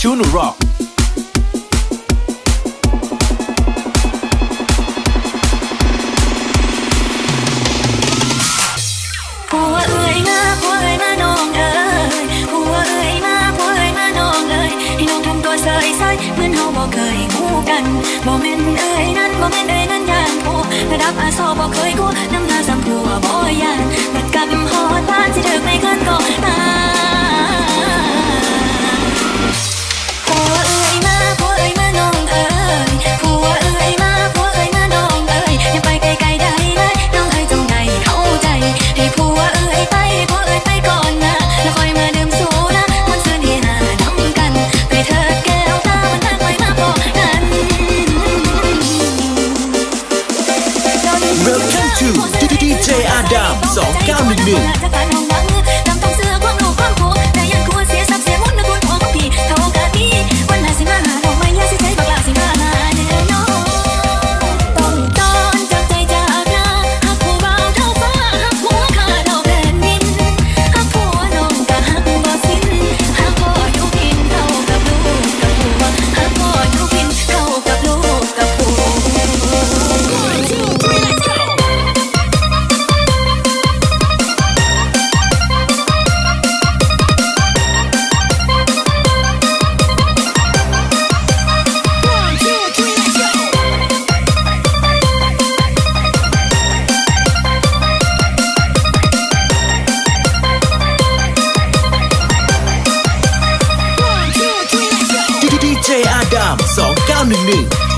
ชู้หนูรอกกันบ่แม่นเอ้ยนั่นบ่แม่นเอ้ยนั่นย่านโพระดับอาซอบ่เคยกูน้ำหน้าสำผัวบ่ย่านบัดกับฮอดบ้านที่เธอไม่เคันก็ตา เ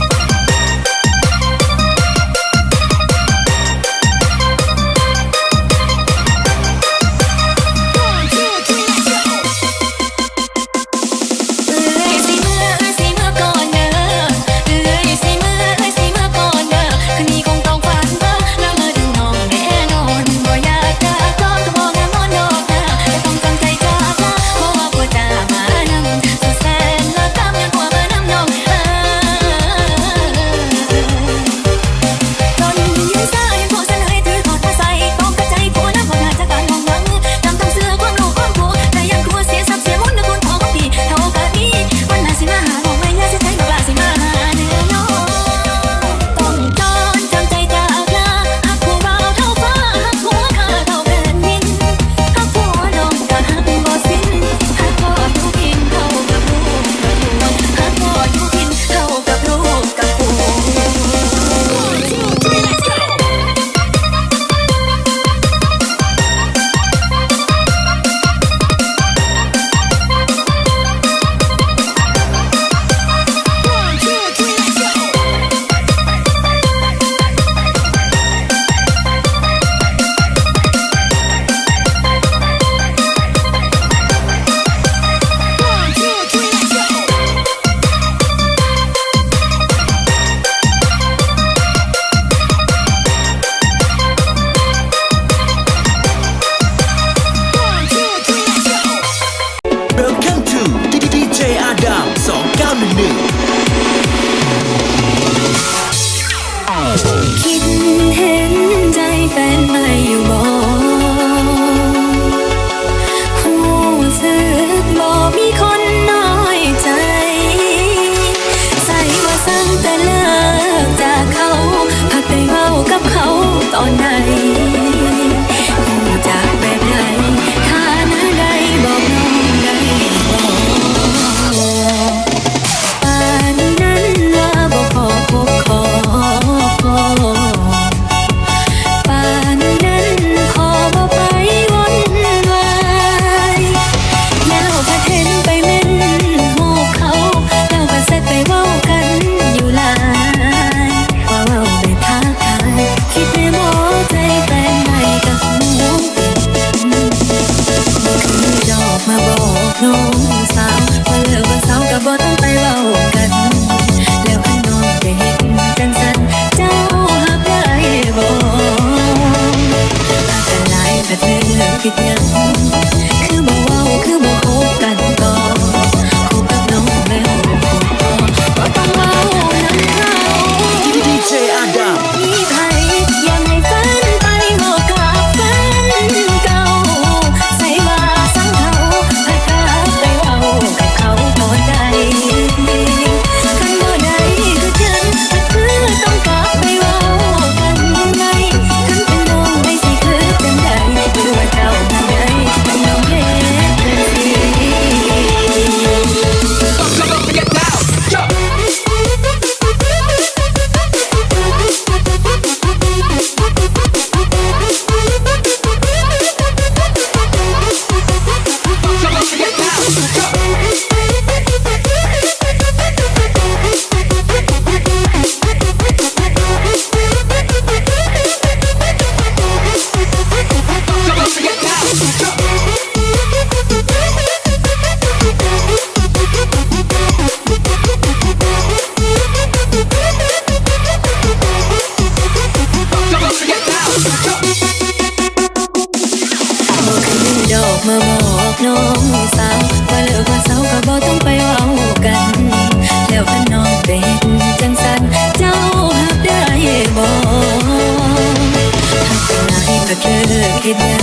ลิก